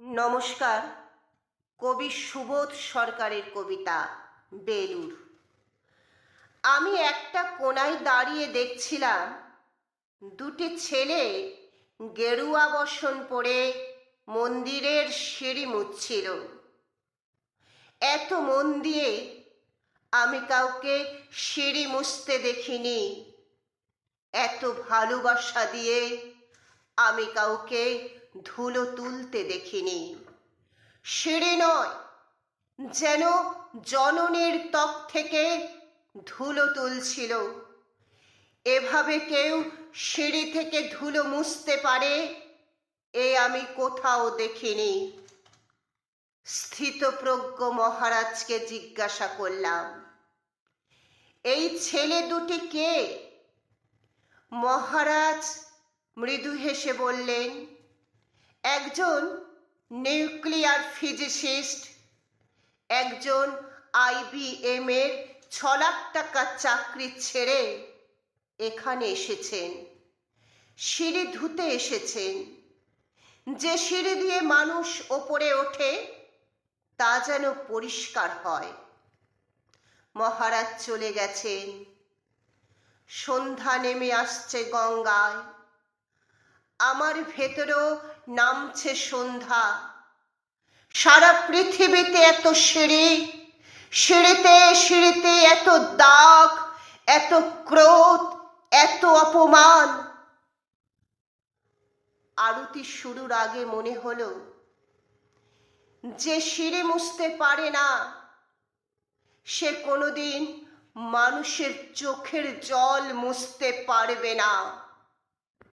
নমস্কার। কবি সুবোধ সরকারের কবিতা বেলুর আমি একটা কোনায় দাঁড়িয়ে দেখছিলাম, দুটি ছেলে গেরুয়া বসন পরে মন্দিরের সিঁড়ি মুছছিল এত মন দিয়ে আমি কাউকে সিঁড়ি মুছতে দেখিনি। এত ভালোবাসা দিয়ে আমি কাউকে ধুলো তুলতে দেখিনি। সিঁড়ি নয়, যেন জননীর ত্বক থেকে ধুলো তুলছিল। এভাবে কেউ সিঁড়ি থেকে ধুলো মুছতে পারে, এ আমি কোথাও দেখিনি। স্থিতপ্রজ্ঞ মহারাজকে জিজ্ঞাসা করলাম, এই ছেলে দুটি কে? মহারাজ মৃদু হেসে বললেন একজন নিউক্লিয়ার ফিজিসিস্ট, একজন আইবিএম এর ছ লাখ টাকার চাকরি ছেড়ে এখানে এসেছেন, সিঁড়ি ধুতে এসেছেন। যে সিঁড়ি দিয়ে মানুষ ওপরে ওঠে, তা যেন পরিষ্কার হয়। মহারাজ চলে গেছেন। সন্ধ্যা নেমে আসছে গঙ্গায়। আমার ভেতরেও নামছে সন্ধ্যা। সারা পৃথিবীতে এত সিঁড়ি, সিঁড়িতে সিঁড়িতে এত দাগ, এত ক্রোধ, এত অপমান। আরতি শুরুর আগে মনে হলো, যে সিঁড়ি মুছতে পারে না, সে কোনোদিন মানুষের চোখের জল মুছতে পারবে না।